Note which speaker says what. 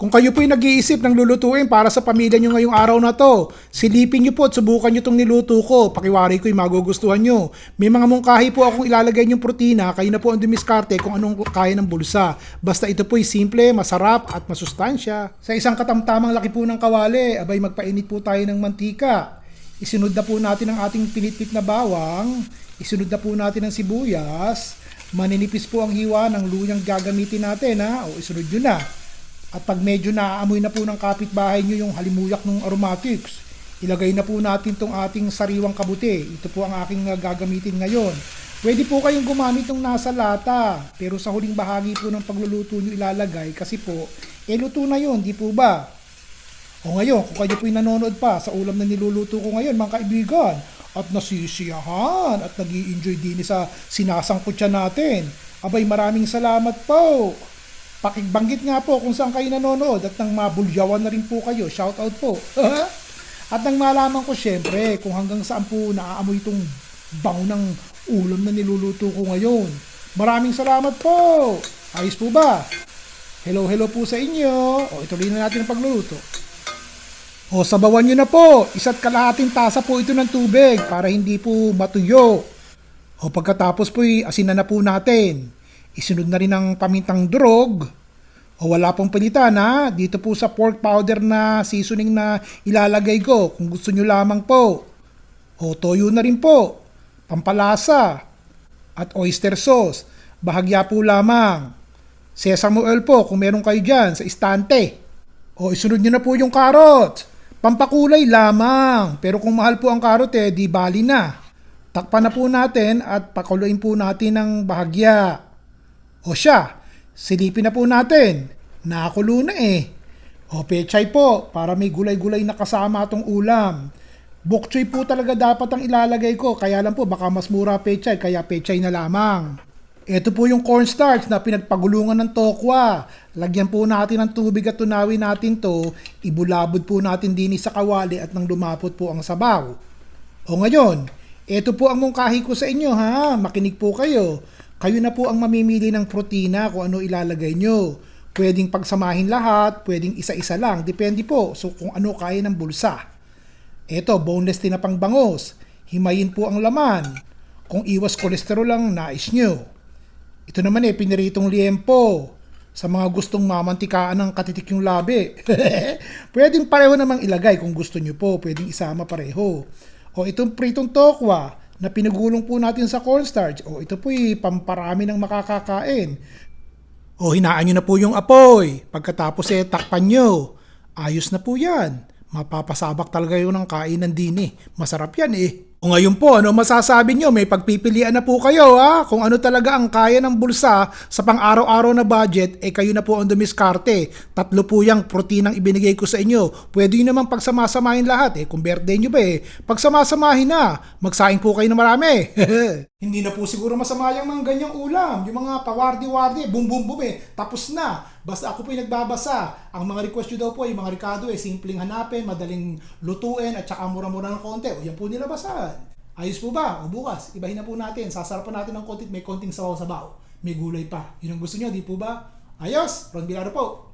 Speaker 1: Kung kayo po'y nag-iisip ng lulutuin para sa pamilya nyo ngayong araw na to, silipin nyo po at subukan nyo itong niluto ko. Pakiwari ko'y magugustuhan nyo. May mga mungkahi po akong ilalagay yung protina, kayo na po ang dumiskarte kung anong kaya ng bulsa. Basta ito po'y simple, masarap at masustansya. Sa isang katamtamang laki po ng kawali, abay magpainit po tayo ng mantika. Isunod na po natin ang ating pinitpit na bawang. Isunod na po natin ang sibuyas. Maninipis po ang hiwa ng luyang gagamitin natin ha. O isunod nyo na. At pag medyo naaamoy na po ng kapitbahay nyo yung halimuyak ng aromatics, ilagay na po natin tong ating sariwang kabuti. Ito po ang aking uh, gagamitin ngayon. Pwede po kayong gumamit ng nasa lata, pero sa huling bahagi po ng pagluluto nyo ilalagay kasi po, eh luto na yun, di po ba? O ngayon, kung kayo po'y nanonood pa sa ulam na niluluto ko ngayon, mga kaibigan, at nasisiyahan at nag enjoy din sa sinasangkutsa natin, abay maraming salamat po. Pakibanggit nga po kung saan kayo nanonood at nang mabulyawan na rin po kayo. Shout out po. at nang malaman ko syempre kung hanggang saan po naaamoy itong bango ng ulam na niluluto ko ngayon. Maraming salamat po. Ayos po ba? Hello, hello po sa inyo. O ituloy na natin ang pagluluto. O sabawan nyo na po. Isa't kalahating tasa po ito ng tubig para hindi po matuyo. O pagkatapos po asinan na po natin. Isunod na rin ang pamintang durog. O wala pong palitan ha. Dito po sa pork powder na seasoning na ilalagay ko kung gusto nyo lamang po. O toyo na rin po. Pampalasa. At oyster sauce. Bahagya po lamang. Sesame oil po kung meron kayo dyan sa istante. O isunod nyo na po yung carrot. Pampakulay lamang. Pero kung mahal po ang carrot eh, di bali na. Takpan na po natin at pakuluin po natin ng bahagya. O siya, silipin na po natin. Nakakulo na eh. O pechay po, para may gulay-gulay na kasama itong ulam. Bok choy po talaga dapat ang ilalagay ko. Kaya lang po, baka mas mura pechay, kaya pechay na lamang. Ito po yung cornstarch na pinagpagulungan ng tokwa. Lagyan po natin ng tubig at tunawin natin to. Ibulabod po natin din sa kawali at nang lumapot po ang sabaw. O ngayon, ito po ang mungkahi ko sa inyo ha. Makinig po kayo. Kayo na po ang mamimili ng protina kung ano ilalagay nyo. Pwedeng pagsamahin lahat, pwedeng isa-isa lang. Depende po so kung ano kaya ng bulsa. Ito, boneless tinapang bangos. Himayin po ang laman. Kung iwas kolesterol lang, nais nyo. Ito naman eh, piniritong liempo. Sa mga gustong mamantikaan ng katitik yung labi. Pwedeng pareho namang ilagay kung gusto nyo po. Pwedeng isama pareho. O itong pritong tokwa na pinagulong po natin sa cornstarch. O ito po'y pamparami ng makakakain. O hinaan nyo na po yung apoy. Pagkatapos eh, takpan nyo. Ayos na po yan. Mapapasabak talaga yun ng kainan din eh. Masarap yan eh. O ngayon po, ano masasabi nyo? May pagpipilian na po kayo ha? Kung ano talaga ang kaya ng bulsa sa pang-araw-araw na budget, eh kayo na po ang dumiskarte. Tatlo po yung protinang ibinigay ko sa inyo. Pwede nyo naman pagsamasamahin lahat eh. Kung birthday nyo ba eh, pagsamasamahin na. Magsaing po kayo na marami. Hindi na po siguro masama yung mga ganyang ulam. Yung mga pawardi-wardi, bum bum bum eh. Tapos na. Basta ako po yung nagbabasa. Ang mga request nyo daw po, yung mga Ricardo eh, simpleng hanapin, madaling lutuin, at saka mura-mura ng konti. O yan po nilabasan. Ayos po ba? O bukas, ibahin na po natin. Sasarapan natin ng konti, may konting sabaw-sabaw. May gulay pa. Yun ang gusto nyo, di po ba? Ayos! Ron Bilaro po.